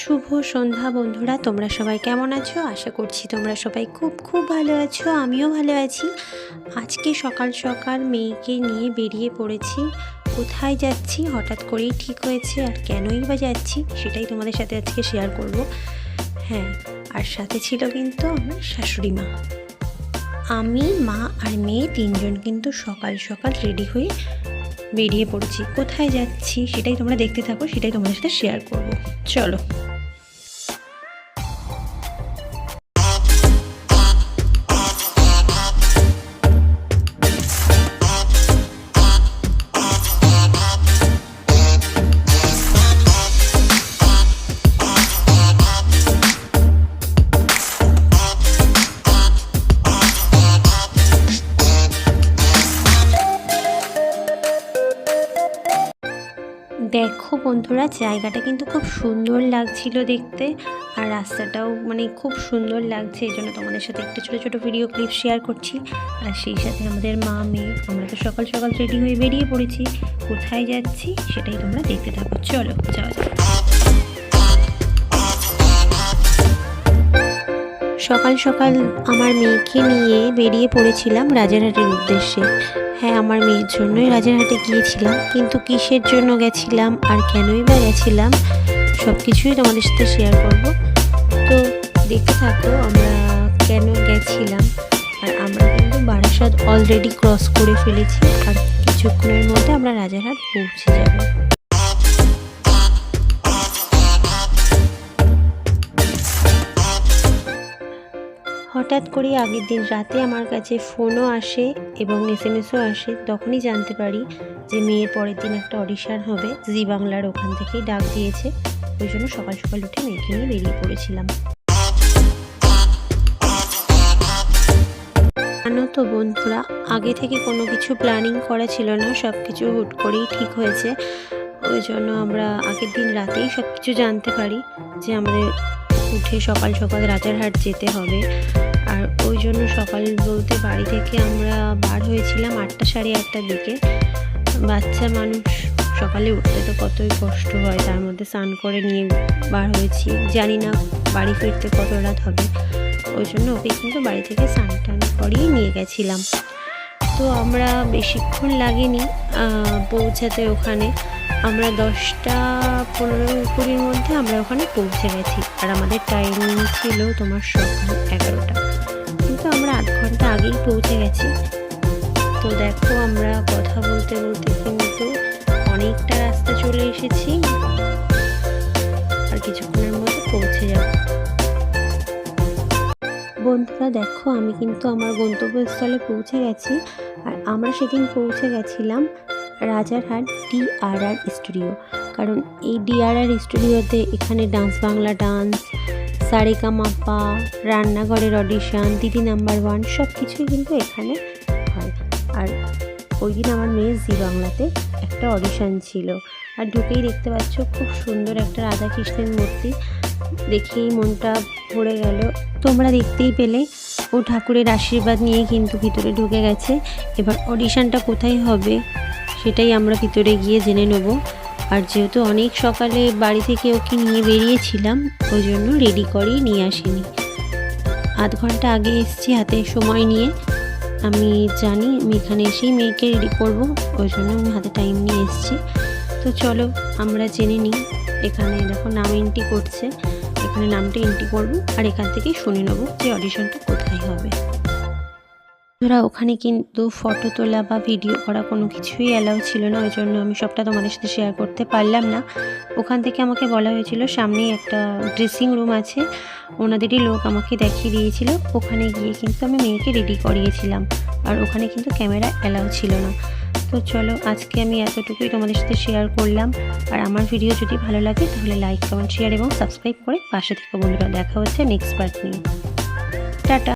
শুভ সন্ধ্যা বন্ধুরা, তোমরা সবাই কেমন আছো? আশা করছি তোমরা সবাই খুব খুব ভালো আছো, আমিও ভালো আছি। আজকে সকাল সকাল মেয়েকে নিয়ে বেরিয়ে পড়েছি। কোথায় যাচ্ছি? হঠাৎ করেই ঠিক হয়েছে, আর কেনই বা যাচ্ছি সেটাই তোমাদের সাথে আজকে শেয়ার করব। হ্যাঁ আর সাথে ছিল কিন্তু আমার শাশুড়ি মা। আমি, মা আর মেয়ে তিনজন কিন্তু সকাল সকাল রেডি হয়ে বেরিয়ে পড়েছি কোথায় যাচ্ছি সেটাই তোমরা দেখতে থাকো সেটাই তোমাদের সাথে শেয়ার করব। চলো। দেখো বন্ধুরা, জায়গাটা কিন্তু খুব সুন্দর লাগছিল দেখতে আর রাস্তাটাও মানে খুব সুন্দর লাগছে। এই জন্য তোমাদের সাথে একটা ছোটো ছোটো ভিডিও ক্লিপ শেয়ার করছি। আর সেই সাথে আমাদের মা, মেয়ে, আমরা তো সকাল সকাল রেডি হয়ে বেরিয়ে পড়েছি। কোথায় যাচ্ছি সেটাই তোমরা দেখতে থাকো। চলো, যাওয়া যাক। সকাল সকাল আমার মেয়েকে নিয়ে বেরিয়ে পড়েছিলাম রাজারহাটের উদ্দেশ্যে। হ্যাঁ আমার মেয়ের জন্যই রাজারহাটে গিয়েছিলাম, কিন্তু কিসের জন্য গেছিলাম আর কেনই বা গেছিলাম সব কিছুই তোমাদের সাথে শেয়ার করব। তো দেখতে থাকো, আমরা কেন গেছিলাম, আর আমরা কিন্তু বারাসাত অলরেডি ক্রস করে ফেলেছি, আর কিছুক্ষণের মধ্যে আমরা রাজারহাট পৌঁছে যাব। হঠাৎ করে আগের দিন রাতে আমার কাছে ফোনও আসে এবং এস এম এসও আসে, তখনই জানতে পারি যে মেয়ের পরের দিন একটা অডিশন হবে। জি বাংলার ওখান থেকেই ডাক দিয়েছে। ওই জন্য সকাল সকাল উঠে মেয়েকে নিয়ে বেরিয়ে পড়েছিলাম। তো বন্ধুরা, আগে থেকে কোনো কিছু প্ল্যানিং করা ছিল না সব কিছু হুট করেই ঠিক হয়েছে। ওই জন্য আমরা আগের দিন রাতেই সব কিছু জানতে পারি যে আমাদের উঠে সকাল সকাল রাজারহাট যেতে হবে। আর ওই জন্য সকাল বলতে বাড়ি থেকে আমরা বার হয়েছিলাম আটটা সাড়ে আটটার দিকে। বাচ্চা মানুষ সকালে উঠতে তো কতই কষ্ট হয়, তার মধ্যে স্নান করে নিয়ে বার হয়েছি। জানি না বাড়ি ফিরতে কত রাত হবে। ওই জন্য ওকে কিন্তু বাড়ি থেকে স্নান টান করিয়ে নিয়ে গেছিলাম। তো আমরা বেশিক্ষণ লাগেনি পৌঁছাতে ওখানে। আমরা দশটা পনেরো কুড়ির মধ্যে আমরা ওখানে পৌঁছে গেছি। আর আমাদের টাইমিং ছিল তোমার সকাল এগারোটা। আগেই পৌঁছে গেছি। তো দেখো আমরা কথা বলতে বলতে কিন্তু অনেকটা রাস্তা চলে এসেছি। আর কিছুক্ষণের মধ্যে পৌঁছে যাব। বন্ধুরা দেখো, আমি কিন্তু আমার গন্তব্যস্থলে পৌঁছে গেছি। আর আমরা সেদিন পৌঁছে গেছিলাম রাজারহাট ডিআরআর স্টুডিও। কারণ এই ডিআরআর স্টুডিওতে এখানে ডান্স, বাংলা ডান্স সারেকা মাপা রান্নাঘরের অডিশন দিদি নাম্বার ওয়ান সব কিছুই কিন্তু এখানে হয়। আর ওই দিন আমার মেয়ে জি বাংলাতে একটা অডিশন ছিল। আর ঢুকেই দেখতে পাচ্ছ খুব সুন্দর একটা রাধাকৃষ্ণের মূর্তি। দেখেই মনটা ভরে গেল। তোমরা দেখতেই পেলে, ও ঠাকুরের আশীর্বাদ নিয়ে কিন্তু ভিতরে ঢুকে গেছে। এবার অডিশনটা কোথায় হবে, সেটাই আমরা ভিতরে গিয়ে জেনে নেব। আর যেহেতু অনেক সকালে বাড়ি থেকে ওকে নিয়ে বেরিয়েছিলাম, ওই জন্য রেডি করেই নিয়ে আসিনি। আধ ঘণ্টা আগে এসেছি হাতে সময় নিয়ে। আমি জানি আমি এখানে এসেই মেয়েকে রেডি করব, ওই জন্য আমি হাতে টাইম নিয়ে এসেছি। তো চলো, আমরা জেনে নিই। এখানে দেখো নাম এন্ট্রি করছে। এখানে নামটা এন্ট্রি করব, আর এখান থেকেই শুনে নেব যে অডিশনটা কোথায় হবে। ধরা ওখানে কিন্তু ফটো তোলা বা ভিডিও করা কোনো কিছুই অ্যালাউ ছিল না ওই জন্য আমি সবটা তোমাদের সাথে শেয়ার করতে পারলাম না। ওখান থেকে আমাকে বলা হয়েছিল, সামনেই একটা ড্রেসিং রুম আছে, ওনাদেরই লোক আমাকে দেখিয়ে দিয়েছিল। ওখানে গিয়ে কিন্তু আমি মেয়েকে রেডি করিয়েছিলাম, আর ওখানে কিন্তু ক্যামেরা অ্যালাউ ছিল না। তো চলো, আজকে আমি এতটুকুই তোমাদের সাথে শেয়ার করলাম। আর আমার ভিডিও যদি ভালো লাগে, তাহলে লাইক কমেন্ট শেয়ার এবং সাবস্ক্রাইব করে পাশে থেকে বন্ধুরা, দেখা হচ্ছে নেক্সট পার্ট নিয়ে। টাটা।